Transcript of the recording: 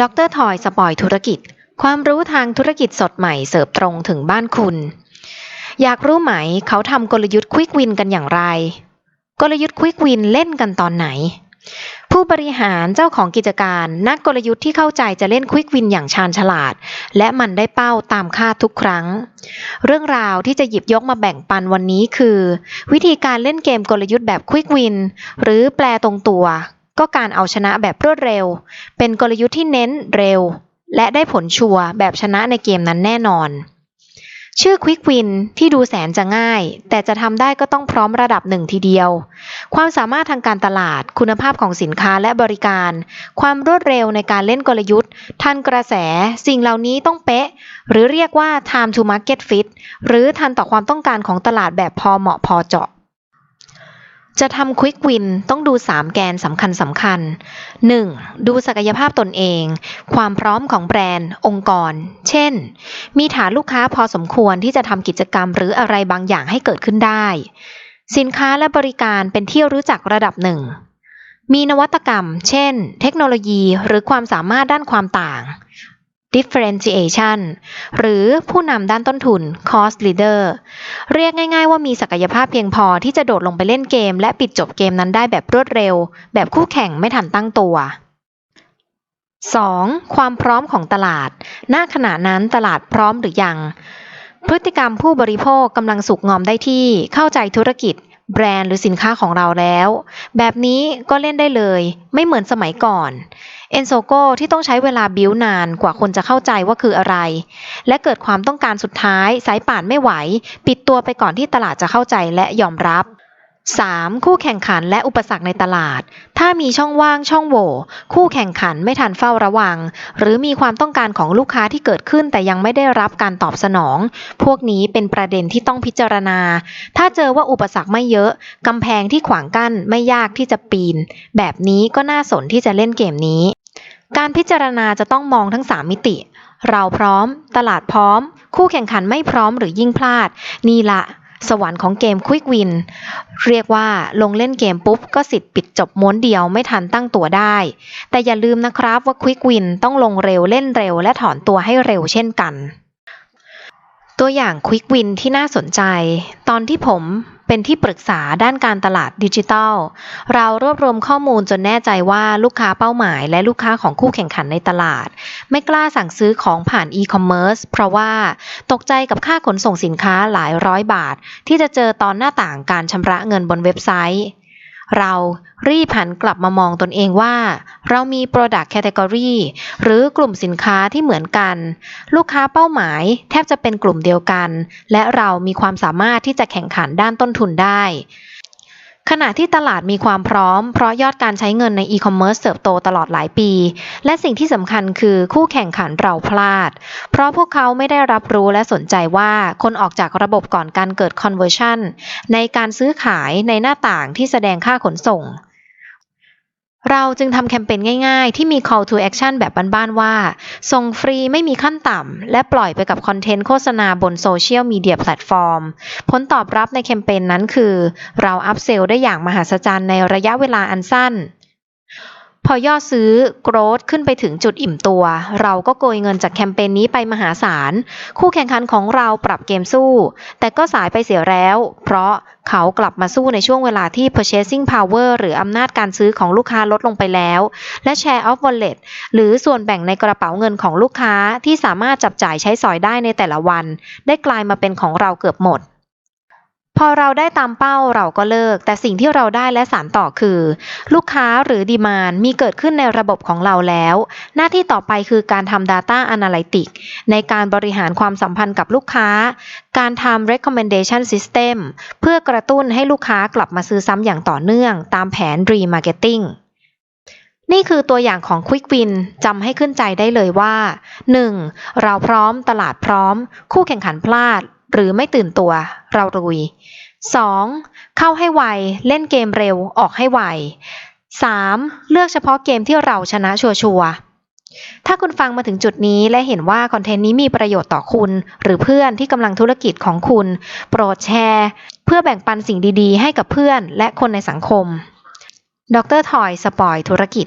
ดรทอยสปอยธุรกิจ ความรู้ทางธุรกิจสดใหม่เสิร์ฟตรงถึงบ้านคุณ อยากรู้ไหมเขาทำกลยุทธ์ควิกวินกันอย่างไร กลยุทธ์ควิกวินเล่นกันตอนไหน ผู้บริหารเจ้าของกิจการนักกลยุทธ์ที่เข้าใจจะเล่นควิกวินอย่างชาญฉลาด และมันได้เป้าตามคาดทุกครั้ง เรื่องราวที่จะหยิบยกมาแบ่งปันวันนี้คือ วิธีการเล่นเกมกลยุทธ์แบบควิกวินหรือแปลตรงตัว ก็การเอาชนะแบบรวดเร็ว เป็นกลยุทธ์ที่เน้นเร็ว และได้ผลชัวร์แบบชนะในเกมนั้นแน่นอน ชื่อ Quick Win ที่ดูแสนจะง่าย แต่จะทำได้ก็ต้องพร้อมระดับหนึ่งทีเดียว ความสามารถทางการตลาด คุณภาพของสินค้าและบริการ ความรวดเร็วในการเล่นกลยุทธ์ ทันกระแส สิ่งเหล่านี้ต้องเป๊ะ หรือเรียกว่า time to market fit หรือทันต่อความต้องการของตลาดแบบพอเหมาะพอเจาะ จะทำควิกวินต้องดู 3 แกนสำคัญสำคัญ 1. ดูศักยภาพตนเอง ความพร้อมของแบรนด์ องค์กร เช่น มีฐานลูกค้าพอสมควรที่จะทำกิจกรรมหรืออะไรบางอย่างให้เกิดขึ้นได้ สินค้าและบริการเป็นที่รู้จักระดับหนึ่ง มีนวัตกรรม เช่น เทคโนโลยีหรือความสามารถด้านความต่าง differentiation หรือผู้นำด้านต้นทุน cost leader เรียกง่ายๆว่ามีศักยภาพเพียงพอที่จะโดดลงไปเล่นเกม และปิดจบเกมนั้นได้แบบรวดเร็ว แบบคู่แข่งไม่ทันตั้งตัว 2. ความพร้อมของตลาด ณ ขณะนั้นตลาดพร้อมหรือยัง พฤติกรรมผู้บริโภคกำลังสุกงอมได้ที่ เข้าใจธุรกิจ แบรนด์หรือสินค้าของเราแล้ว แบบนี้ก็เล่นได้เลย ไม่เหมือนสมัยก่อน เอนโซโกที่ต้องใช้เวลาบิ้วนานกว่าคนจะเข้าใจว่าคืออะไร และเกิดความต้องการสุดท้าย สายป่านไม่ไหว ปิดตัวไปก่อนที่ตลาดจะเข้าใจและยอมรับ 3. คู่แข่งขันและอุปสรรคในตลาด ถ้ามีช่องว่างช่องโหว่คู่แข่งขันไม่ทันเฝ้าระวัง หรือมีความต้องการของลูกค้าที่เกิดขึ้นแต่ยังไม่ได้รับการตอบสนอง พวกนี้เป็นประเด็นที่ต้องพิจารณา ถ้าเจอว่าอุปสรรคไม่เยอะกำแพงที่ขวางกั้นไม่ยากที่จะปีน แบบนี้ก็น่าสนที่จะเล่นเกมนี้ การพิจารณาจะต้องมองทั้ง 3 มิติ เราพร้อม ตลาดพร้อม คู่แข่งขันไม่พร้อมหรือยิ่งพลาด นี่ละ สวรรค์ของเกมควิกวิน เรียกว่าลงเล่นเกมปุ๊บ ก็สิทธิ์ปิดจบม้วนเดียวไม่ทันตั้งตัวได้ แต่อย่าลืมนะครับว่าควิกวินต้องลงเร็วเล่นเร็วและถอนตัวให้เร็วเช่นกัน ตัวอย่างควิกวินที่น่าสนใจ ตอนที่ผมเป็นที่ปรึกษาด้านการตลาดดิจิทัล เรารวบรวมข้อมูลจนแน่ใจว่าลูกค้าเป้าหมาย และลูกค้าของคู่แข่งขันในตลาด ไม่กล้าสั่งซื้อของผ่านอีคอมเมิร์ซเพราะว่าตกใจกับค่าขนส่งสินค้าหลายร้อยบาท ที่จะเจอตอนหน้าต่างการชำระเงินบนเว็บไซต์ เรารีบหันกลับมามองตนเองว่า เรามี Product Category หรือกลุ่มสินค้าที่เหมือนกัน ลูกค้าเป้าหมายแทบจะเป็นกลุ่มเดียวกัน และเรามีความสามารถที่จะแข่งขันด้านต้นทุนได้ ขณะที่ตลาดมีความพร้อม เพราะยอดการใช้เงินในอีคอมเมิร์ซเติบโตตลอดหลายปี และสิ่งที่สำคัญคือคู่แข่งขันเราพลาด เพราะพวกเขาไม่ได้รับรู้และสนใจว่าคนออกจากระบบก่อนการเกิด conversion ในการซื้อขายในหน้าต่างที่แสดงค่าขนส่ง เราจึงทำแคมเปญง่ายๆ ที่มี call to action แบบบ้านๆว่า ส่งฟรีไม่มีขั้นต่ำ และปล่อยไปกับคอนเทนต์โฆษณาบนโซเชียลมีเดียแพลตฟอร์ม ผลตอบรับในแคมเปญนั้นคือ เราอัพเซลได้อย่างมหัศจรรย์ในระยะเวลาอันสั้น พอยอดซื้อ growth ขึ้นไปถึงจุดอิ่มตัว เราก็โกยเงินจากแคมเปญนี้ไปมหาศาล คู่แข่งขันของเราปรับเกมสู้ แต่ก็สายไปเสียแล้ว เพราะเขากลับมาสู้ในช่วงเวลาที่ purchasing power หรืออำนาจการซื้อของลูกค้าลดลงไปแล้ว และ share of wallet หรือส่วนแบ่งในกระเป๋าเงินของลูกค้าที่สามารถจับจ่ายใช้สอยได้ในแต่ละวัน ได้กลายมาเป็นของเราเกือบหมด พอเราได้ตามเป้าเราก็เลิก แต่สิ่งที่เราได้และสานต่อคือ ลูกค้าหรือดีมานมีเกิดขึ้นในระบบของเราแล้ว หน้าที่ต่อไปคือการทำ Data Analytics ในการบริหารความสัมพันธ์กับลูกค้า การทำ recommendation system เพื่อกระตุ้นให้ลูกค้ากลับมาซื้อซ้ำอย่างต่อเนื่อง ตามแผน remarketing นี่คือตัวอย่างของ Quick Win จำให้ขึ้นใจได้เลยว่า 1. เราพร้อมตลาดพร้อม คู่แข่งขันพลาด หรือไม่ตื่นตัว เรารุย 2. เข้าให้ไว เล่นเกมเร็ว ออกให้ไว 3. เลือกเฉพาะเกมที่เราชนะชัวร์ถ้าคุณฟังมาถึงจุดนี้และเห็นว่าคอนเทนต์นี้มีประโยชน์ต่อคุณ หรือเพื่อนที่กำลังธุรกิจของคุณ โปรดแชร์ เพื่อแบ่งปันสิ่งดีๆ ให้กับเพื่อนและคนในสังคม ดรทอยสปอยธุรกิจ